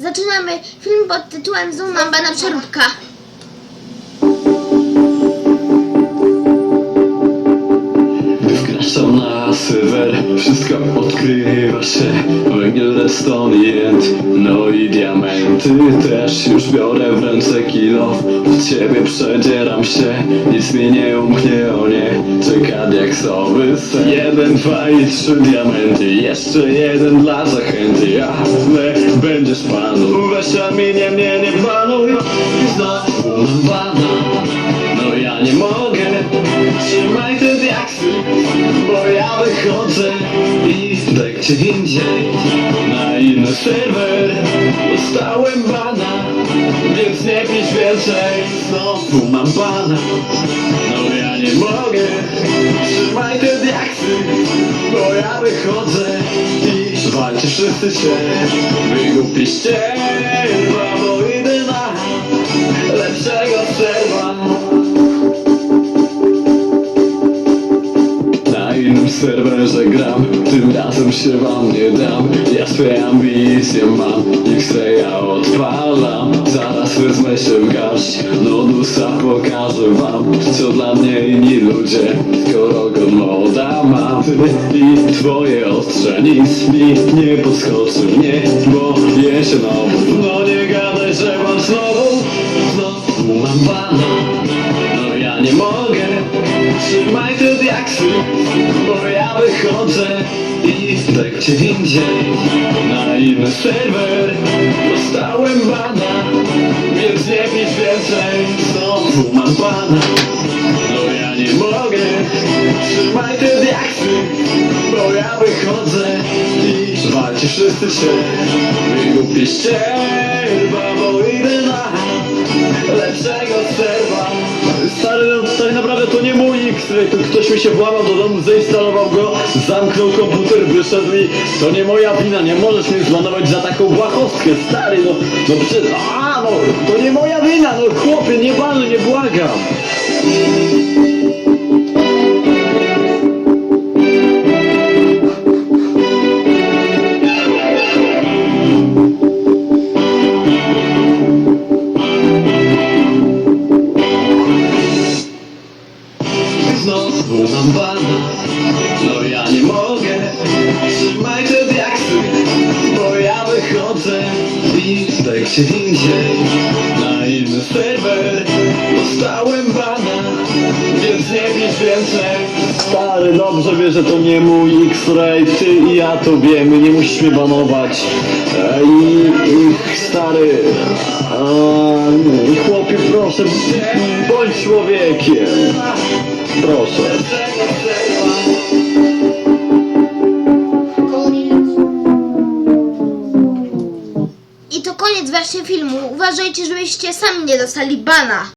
Zaczynamy film pod tytułem Znów mam bana przeróbka. Serwer, wszystko odkrywa się Węgiel, redstone, jęt, no i diamenty Też już biorę w ręce kilo. Od ciebie przedzieram się, nic mnie nie umknie, o nie. Czeka diaksowy sen. Jeden, dwa i trzy diamenty. Jeszcze jeden dla zachęty. Ale będziesz panu. Weź mnie, mnie gdzie indziej Na inny serwer Dostałem bana Więc nie pisz więcej. Znowu mam bana. No ja nie mogę. Trzymaj te diaksy Bo ja wychodzę. I walcie wszyscy się Wygupiście Innym serwerze gram, tym razem się wam nie dam. Ja swoje ambicje mam, X-raya odpalam Zaraz wezmę się w garść, Nodusa pokażę wam Co dla mnie inni ludzie, skoro go moda mam Ty i twoje ostrze, nic mi nie podskoczy Nie, bo je się znowu. No nie gadaj, że mam znowu Znowu mam ja nie mogę. Trzymaj te diaksy Bo ja wychodzę I tak gdzie indziej. Na inny serwer Dostałem bana Więc nie pisz więcej Znowu mam bana No ja nie mogę. Trzymaj te diaksy Bo ja wychodzę I walcie wszyscy się. Wygupiście Bo idę na lepszego serwa to ktoś mi się włamał do domu, zainstalował go, zamknął komputer, wyszedł i to nie moja wina, nie możesz mnie zbanować za taką błahostkę, stary, no, no przecież, a no, to nie moja wina, no chłopie, nie banuj, nie błagam. Znowu mam bana, no ja nie mogę. Trzymaj te diaksy, bo ja wychodzę I tak gdzie indziej, na inny serwer Dostałem bana, więc nie pisz więcej. Stary, dobrze wiesz, że to nie mój X-Ray. Ty i ja to wiemy, nie musisz mnie banować. I, stary. A, I chłopie, proszę, bądź człowiekiem Proszę. I to koniec właśnie filmu. Uważajcie, żebyście sami nie dostali bana.